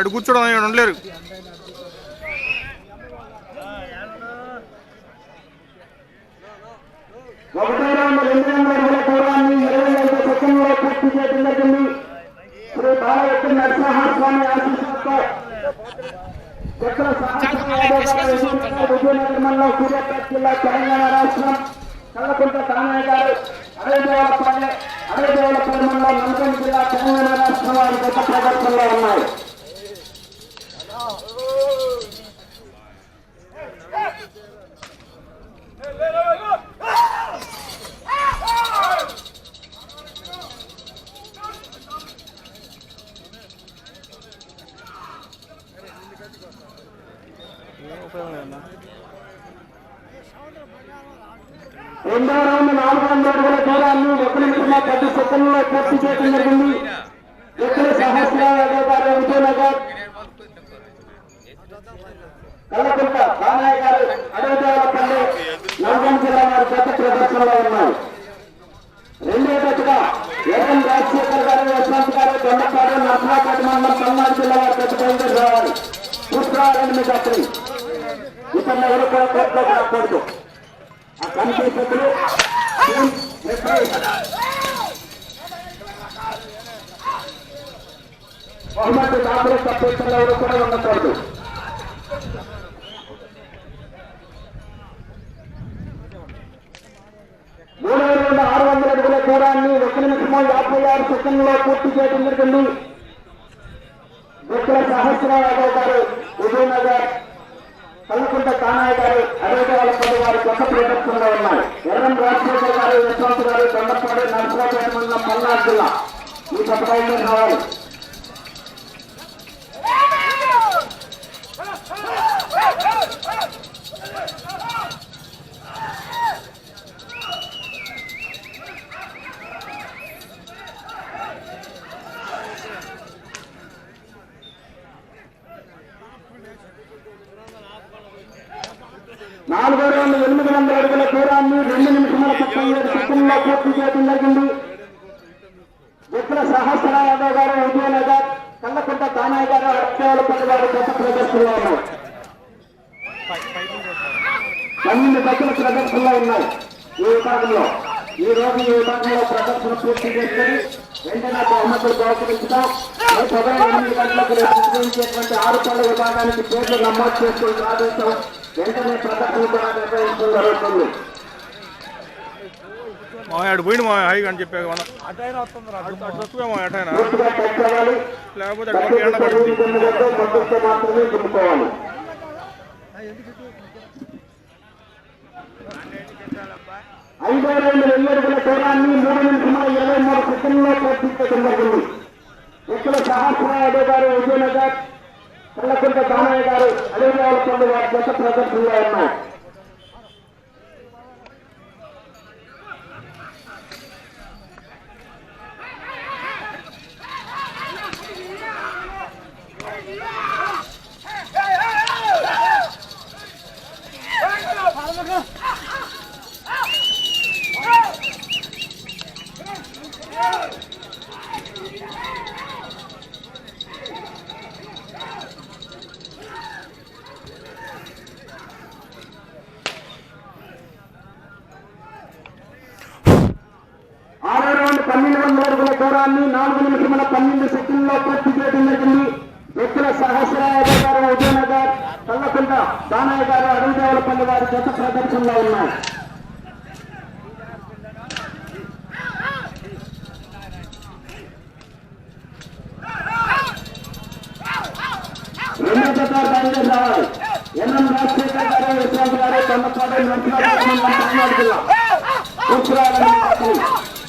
మామయ్య మీరు అడు కూర్చోవడం ఇక్కడ ఉండలేరు. ఒకటో రౌండ్ రెండు వందల అడుగుల ఇరవై ఐదు సెకండ్లో పూర్తి చేయడం జరిగింది శ్రీ నరసింహస్వామి ఆశీస్సులతో చక్ర సూర్యాపేట జిల్లా తెలంగాణ రాష్ట్రం కల్లకుంట తానయ్య గారు మండలం జిల్లా తెలంగాణ రాష్ట్రం వారి గత ప్రదర్శనలో ఉన్నాయి రెండో రౌండ్ నాలుగు వందల అడుగుల దూరాన్ని ఒక నిమిషంలో పది సెకండ్లో పూర్తి చేయడం జరిగింది ఎక్కడ సహస్ర యాదవ్ గారు విజయనగర్ కల్లకుంట రామయ్య గారు అడవిదేవరపల్లి నల్గొండ జిల్లా వారి గత ప్రదర్శనలో ఉన్నారు రెండో దశగా ఎర్రం రాజశేఖర్ గారు యశ్వంత్ గారు దొండపాడు నర్సరాపేట మండలం పల్నాడు జిల్లా వారి గత బయలుదేరి రావాలి చూసుకోవాలండి మీ గతని ఇతరులు ఎవరు కూడా కోర్టులో రాకూడదు ఆ కమిటీ సభ్యులు టీం రిఫరీ బహుమతి దాఖలు తప్పించిన ఎవరు కూడా ఉండకూడదు మూడవ రెండు ఆరు వందల అడుగుల దూరాన్ని ఒక నిమిషము యాభై ఆరు సెకండ్లో పూర్తి చేయడం జరిగింది. బుక్కల సహస్రరావు యాదవ్ గారు విజయనగర్ కల్లుకుంట కానాయ్ గారు అరవై పది వారి కొత్త ప్రదర్శనలో ఉన్నారు. ఎర్రం రాజశేఖర్ గారు యశ్వంత్ గారు దొండపాడు నర్సరాపేట మండలం పల్నాడు జిల్లా. ఈ పథకాల్లో రావాలి. నాలుగో రౌండ్ ఎనిమిది వందల అడుగుల దూరాన్ని రెండు నిమిషముల ముప్పై ఏడు సెకండ్లో పూర్తి చేయడం జరిగింది. విప్ల సహస్ర యాదవ్ గారు విజయనగర్ కల్లకుంట కానాయ్ గారు అక్షయాలపల్లి గారు గత ప్రదర్శనలో ఉన్నారు. పన్నెండు దశల ప్రదర్శనలో ఉన్నాయి ఈ విభాగంలో. ఈ రోజు ఈ విభాగంలో ప్రదర్శన పూర్తి చేసుకుని వెంటనే బహుమతులు బహుకరించుతాం. ఉదయం ఎనిమిది గంటలకు నిర్వహించేటువంటి ఆరు పనుల విభాగానికి పేర్లు నమోదు చేసుకుని ఆదేశం వెంటనే ప్రదర్శన కూడా నిర్వహించడం జరుగుతుంది పోయింది మామయ్య హైగా అని చెప్పాక మనం. అటు అటైనా అవ్వాలి లేకపోతే ఐదో రెండు అడుగుల దూరాన్ని మూడు నిమిషముల ఇరవై మూడు సెకండ్లో పూర్తి చేయడం జరిగింది ఇక్కడ సహస్రాయుడు గారు విజయనగర్ కల్లకుంట దానయ్య గారు అడవివాళ్ళపల్లి వారి గత ప్రదర్శనలో ఉన్నాయి ఆరో రౌండ్ పన్నెండు వందల అడుగుల దూరాన్ని నాలుగు నిమిషముల పన్నెండు సెకండ్లో పూర్తి చేయడం జరిగింది వ్యక్తుల సహస్రాయాదవ్ గారు విజయనగర్ కల్లకుంట దానయ్య గారు అడవిదేవలపల్లి వారి గత ప్రదర్శనలో ఉన్నాయి రెండో జత బయలుదేరి రావాలి ఎన్ఎం రాజశేఖర్ గారు యశ్వంత్ గారు తొండపాడు తమిళనాడు జిల్లా కూర్చురాలని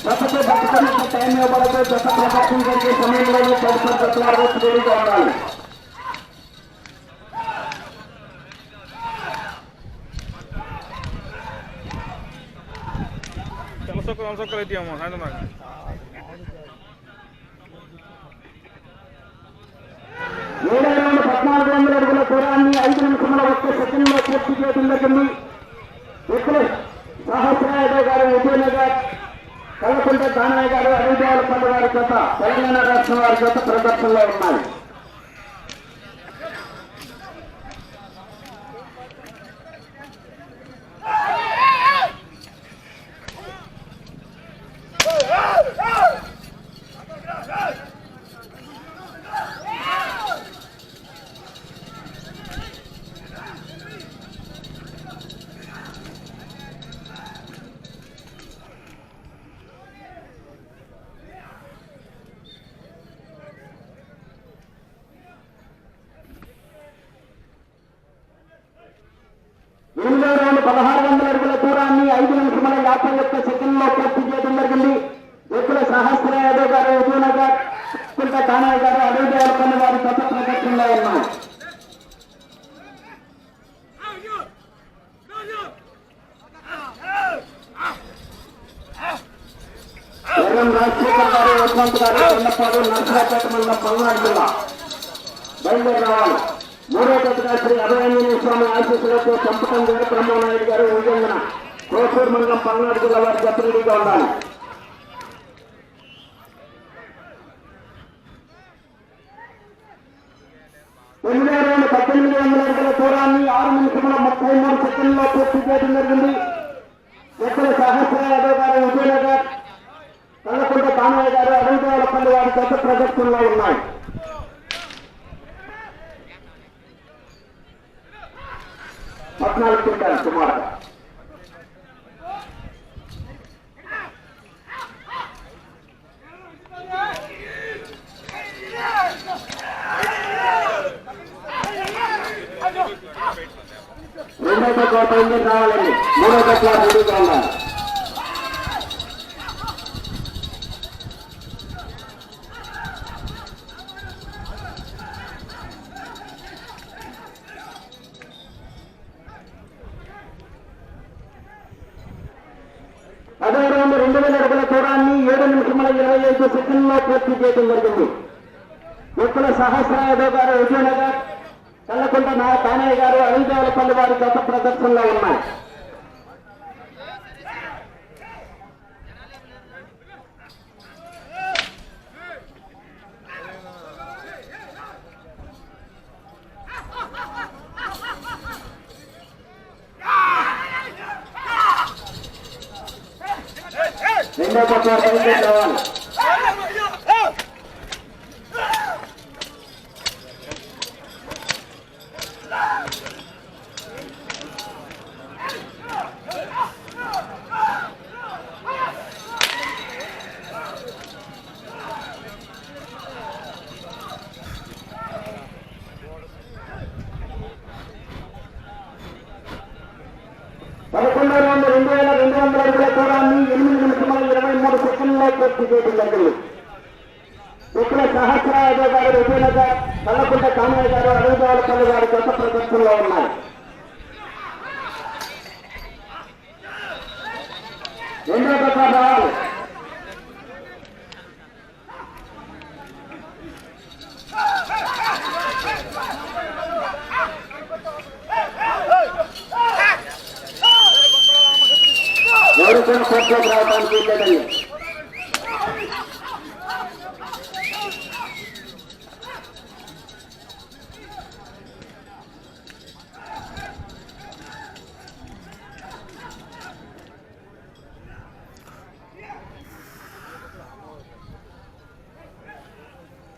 గతతో బతుకన్నట్టు టైం ఇవ్వబడదు గత ప్రదర్శన జరిగే సమయంలోనే తదుపరి జట్ల వరకు రెడీగా ఉండాలి తెలసొక్కలు తెలసొక్కలు అయితే అమ్మ సాయంత్రం దాకా పద్నాలుగు వందల అడుగుల దూరాన్ని ఐదు నిమిషముల ఒక్క సెకండ్లో పూర్తి చేయడం జరిగింది వ్యక్తులు సహస్రాయుడు గారు విజయనగర్ కలకుంట దానయ్య గారు అడిగాలపల్లి వారి చేత తెలంగాణ రాష్ట్రం వారి చేత ప్రదర్శనలో ఉన్నాయి ఎనిమిదో రౌండ్ పదహారు వందల అడుగుల దూరాన్ని ఐదు నిమిషముల యాభై ఒక్క సెకండ్లో పూర్తి చేయడం జరిగింది. ఎక్కువ సహస్ర యాదవ్ గారు విజయనగర్ కుంట కానయ్య గారు అడవిదేవరపల్లి వారి గత ప్రదర్శనలో ఉన్నారు. రాజశేఖర్ గారు యశ్వంత్ గారు ఎల్లపాడు నర్సరాపేట మండలం పల్నాడు జిల్లా. బయలుదేరి రావాలి. మూడో జతగా శ్రీ అభయాంజనేయ స్వామి ఆశీస్సులతో చంపకం గారు బ్రహ్మనాయుడు గారు ఉద్యోగన కోసూరు మండలం పల్నాడు జిల్లా వారి ప్రతినిధిగా ఉండాలి. ఎనిమిది రోజు పద్దెనిమిది వందల అడుగుల దూరాన్ని ఆరు నిమిషముల ముప్పై మూడు సెకండ్లో పూర్తి చేయడం జరిగింది. ఎక్కడ సహస్ర యాదవ్ గారు విజయనగర్ కల్లకుంట కామయ్య గారు అడవిదేవలపల్లి వారి గత ప్రదర్శనలో ఉన్నాయి. పద్నాలుగు క్వింటాలు సుమారు రెండో తక్కువ పైన రావాలండి మూడో తక్కువ రెడీగా ఉండాలి రెండో పక్క బయలుదేరి రావాలి పదకొండో రౌండ్ రెండు వేల రెండు వందల అడుగుల దూరాన్ని ఎనిమిది నిమిషముల ఇరవై మూడు కాంగ్రెస్ పూర్తి చేయడం జరిగింది ఇక్కడ సహస్ర యాదవ్ గారు విజయనగర్ కల్లకుంట కామయ్య గారు అడవిదేవలపల్లి గారి గత ప్రదర్శనలో ఉన్నాయి రెండో ప్రసాద్ రావు ఎవరు కూడా కోర్టులోకి రావడానికి లేదండి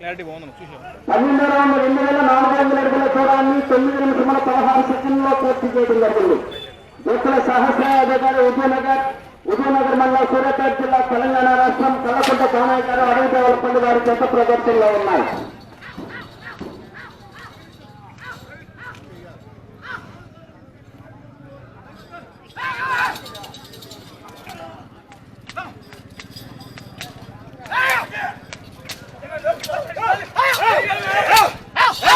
క్లారిటీ బాగుంది చూసాం పన్నెండో రౌండ్ రెండు వేల నాలుగు వందల అడుగుల దూరాన్ని తొమ్మిది నిమిషముల పదహారు సెకండ్లో పూర్తి చేయడం జరిగింది ఇక్కడ విజయనగర్ విజయనగర్ మండలం సూర్యాపేట జిల్లా తెలంగాణ రాష్ట్రం కళ్ళకుంట కామాయకారు అడవి అడవిదేవలపల్లి వారి చేత ప్రదర్శనలో ఉన్నాయి నిమిషంలో ఉన్నది పది నిమిషంలో ఉన్నది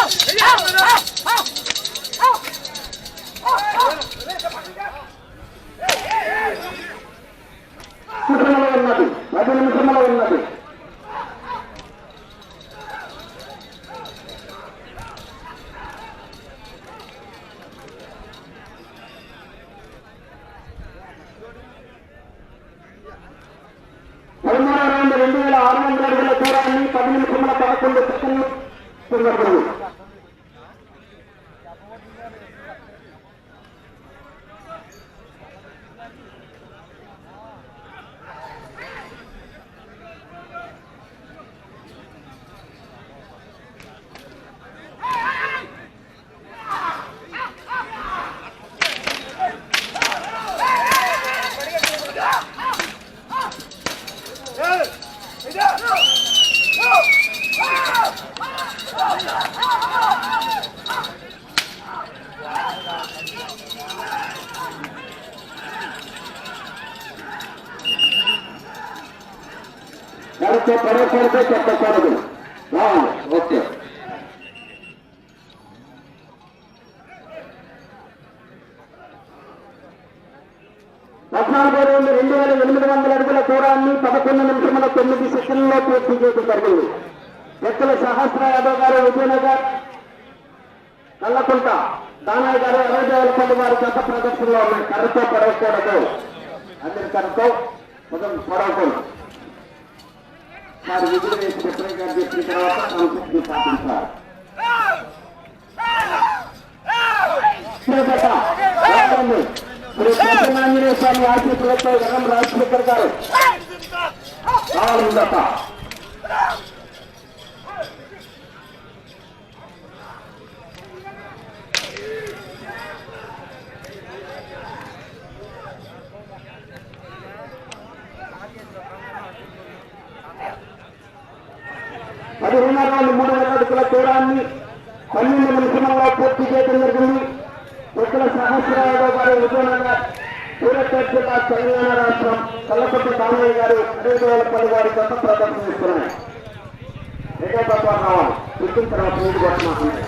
రెండు వేల ఆరు వందల అడుగుల దూరాన్ని పది నిమిషముల పదకొండు సెకండ్లు తిరగబడింది పద్నాలుగో రోజు రెండు వేల ఎనిమిది వందల అడుగుల దూరాన్ని పదకొండు నిమిషముల తొమ్మిది సెకండ్లో పూర్తి చేయడం జరిగింది. వ్యక్తుల సహస్ర యాదవ్ గారు విజయనగర్ కల్లకుంట దానయ్య గారు అరవై వారి గత ప్రదర్శనలో ఉన్న కర్రతో పడవకూడదు అందరి కర్రతో పదం పడవకూడదు వారు విధులు వేసి చెప్పిన గారు చెప్పిన తర్వాత సంస్కృతి పాటించాలి శ్రీపేట, రావాలి. శ్రీ ప్రసన్నాంజనేయ స్వామి ఆశీస్సులతో జగన్ రాజశేఖర్ గారు రావాలి ముందట పదిహేనవ రౌండ్ మూడు వేల అడుగుల దూరాన్ని పన్నెండు నిమిషంలో పూర్తి చేయడం జరిగింది వ్యక్తుల సహస్రాయాదవ్ గారు విజయనగర్ సూరత్ జిల్లా తెలంగాణ రాష్ట్రం కల్లపట్టి కామయ్య గారు అడవివేలపల్లి వారి కొత్త ప్రదర్శనిస్తున్నాయి రెండో తత్వ రావాలి పుట్టిన తర్వాత నీటి కొట్టమాకండి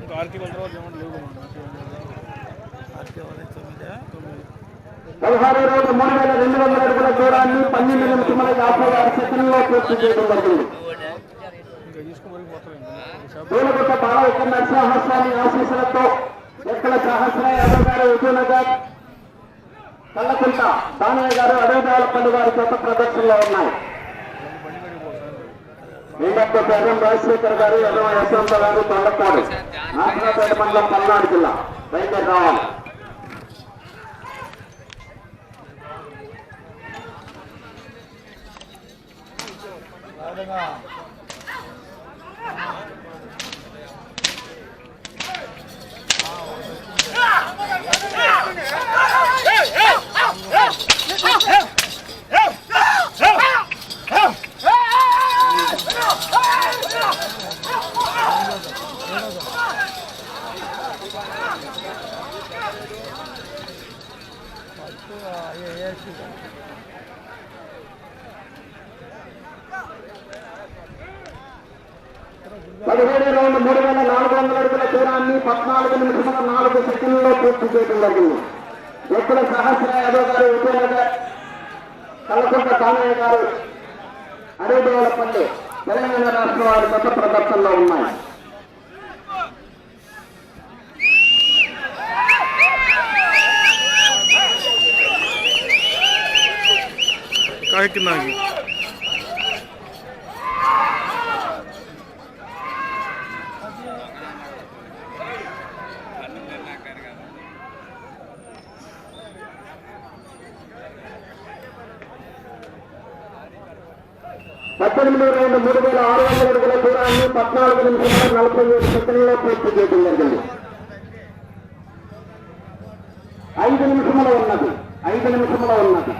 ఇంకా ఆర్కే వాళ్ళ తర్వాత ఏమన్నా లేవు ఆర్కే వాళ్ళ తొమ్మిదా తొమ్మిది పదహారు రోజు మూడు వేల రెండు వందల అడుగుల దూరాన్ని పన్నెండు నిమిషముల యాభై ఆరు సెకండ్లో పూర్తి చేయడం జరిగింది ఇంకా బాలయ్య నరసింహస్వామి ఆశీస్సులతో ఎక్కడ సహస్ర యాదవ్ గారు విజయనగర్ దానయ్య గారు అడవిదాలపల్లి వారి కొత్త ప్రదర్శనలో ఉన్నాయి. నీలప్ప రాజశేఖర్ గారు ఎర్ర యశ్వంత గారు తొండపాడు నాగరాపేట మండలం పల్నాడు జిల్లా. బయలుదేరి రావాలి. Ah! కొత్త ప్రదర్శనలో ఉన్నాయి కాయ పద్దెనిమిది రెండు మూడు వేల ఆరు వందల అడుగుల దూరాన్ని పద్నాలుగు నిమిషాల నలభై ఏడు సెకండ్లో పూర్తి చేయడం జరిగింది. ఐదు నిమిషముల ఉన్నది. ఐదు నిమిషముల ఉన్నది.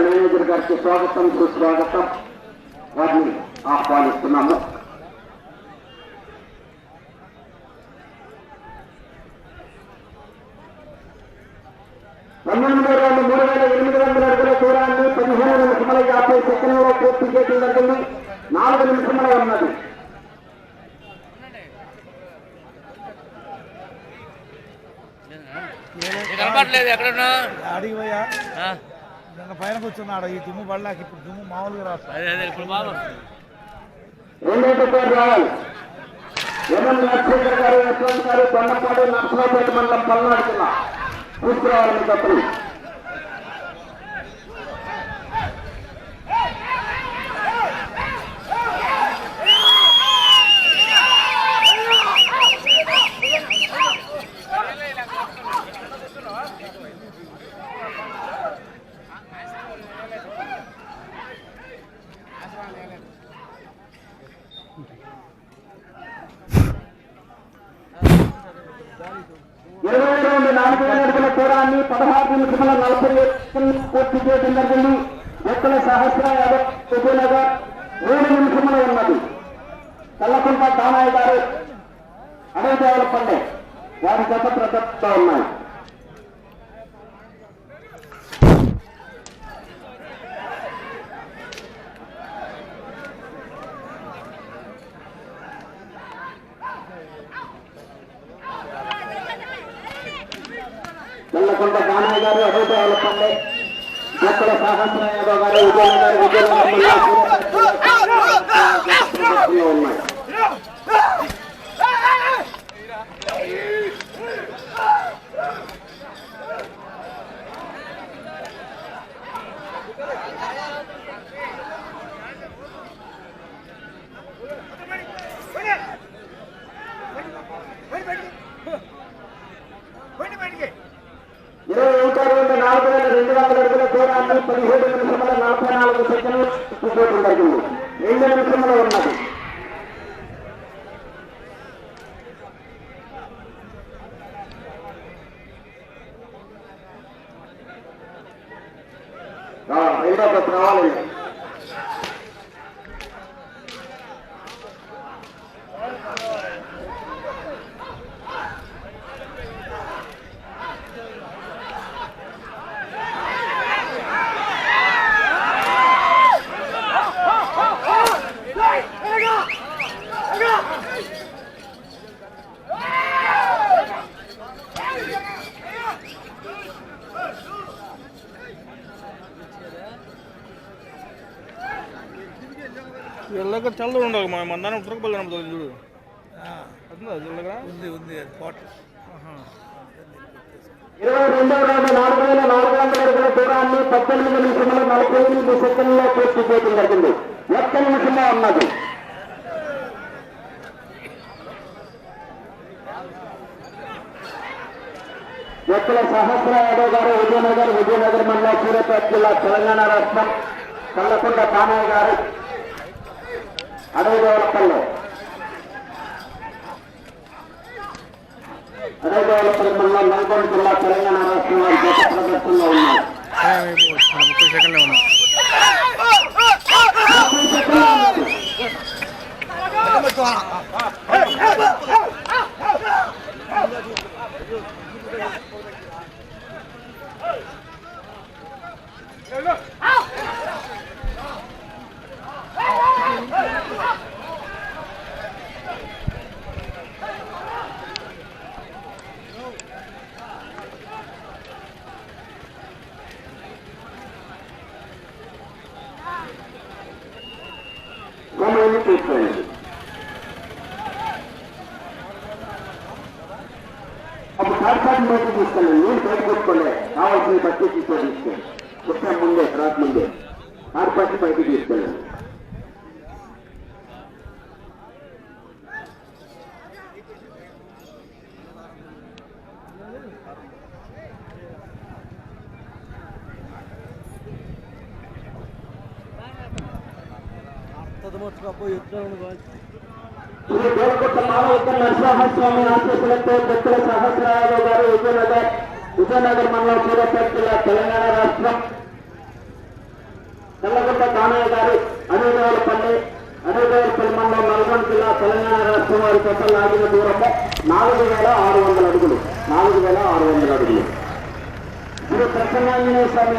మేనేజర్ గారికి స్వాగతం సుస్వాగతం. వారిని ఆహ్వానిస్తున్నాము. కూర్చున్నాడు. ఈ దుమ్ము పడలేక ఇప్పుడు దుమ్ము మామూలుగా రాస్తా అదే అదే ఇప్పుడు బాబు రెండో పేరు రావాలి ఎర్రం నరసింహర్ గారు యశ్వంత్ గారు దొండపాడు నర్సరావుపేట మండలం పల్నాడు జిల్లా తీసుకురావాలని చెప్పండి ఇరవై రెండు నాలుగు వేల అడుగుల దూరాన్ని పదహారు నిమిషముల నలభై పూర్తి చేయడం జరిగింది. ఎక్కడ సహస్ర యాదవ్ మూడు నిమిషములు ఉన్నది. కల్లకుంట దానాయ్ గారు అడవి దేవలపల్లె వారి గత ప్రదత్తో ఉన్నాయి కల్లకుంట దానాయ్ గారు అడవిదేవల పండే ఎక్కల సహస్ర యాదవ్ గారు విజయనగర్ విజయనగర్ మళ్ళీ ఉన్నాయి ఇరవై ఒకటి రెండు నాలుగు వేల రెండు వందల అడుగుల దూరాన్ని పదిహేడు నిమిషముల నలభై నాలుగు సెకండ్లు చూపడం జరిగింది రెండు నిమిషములు ఉన్నది రా, రెండో బస్ రావాలండి ఎల్లగా చల్లగా ఉండవు మా మందానం ఉత్తరకపోలే నమ్ముతుంది చూడు. ఉంది ఉంది అది కోట ఇరవై రెండవ రోజు నాలుగు వేల నాలుగు వందల అడుగుల దూరాన్ని పద్దెనిమిది నిమిషముల నలభై ఎనిమిది సెకండ్లో పూర్తి చేయడం జరిగింది ఒక్క నిమిషమే ఉన్నది ఎక్కల సహస్ర యాదవ్ గారు విజయనగర్ విజయనగర్ మండలం సూర్యాపేట జిల్లా తెలంగాణ రాష్ట్రం కల్లకొండ కామయ్య గారు. అడవిదేవలపల్లె అడవిదేవలపల్లి మండలం నల్గొండ జిల్లా తెలంగాణ రాష్ట్రం వారి గత ప్రదర్శనలో ఉన్నారు ముప్పై సెకండ్లే ఉన్నాం సమయాన్ని తదమట్టుగా పోయి ఎట్లా నరసింహస్వామి ఆశీస్సులతో దత్తుల సహస్రాయాదవ్ గారు విజయనగర్ విజయనగర్ మండలం సూర్యాపేట జిల్లా తెలంగాణ రాష్ట్రం తెల్లగుట్ట కానయ్య గారు అడవిదేవరపల్లి అడవిదేవరపల్లి మండలం నల్గొండ జిల్లా తెలంగాణ రాష్ట్రం వారి కోసం లాగిన దూరము నాలుగు వేల ఆరు వందల అడుగులు. నాలుగు వేల ఆరు వందల అడుగులు. శ్రీ ప్రసన్నాంజనేయ స్వామి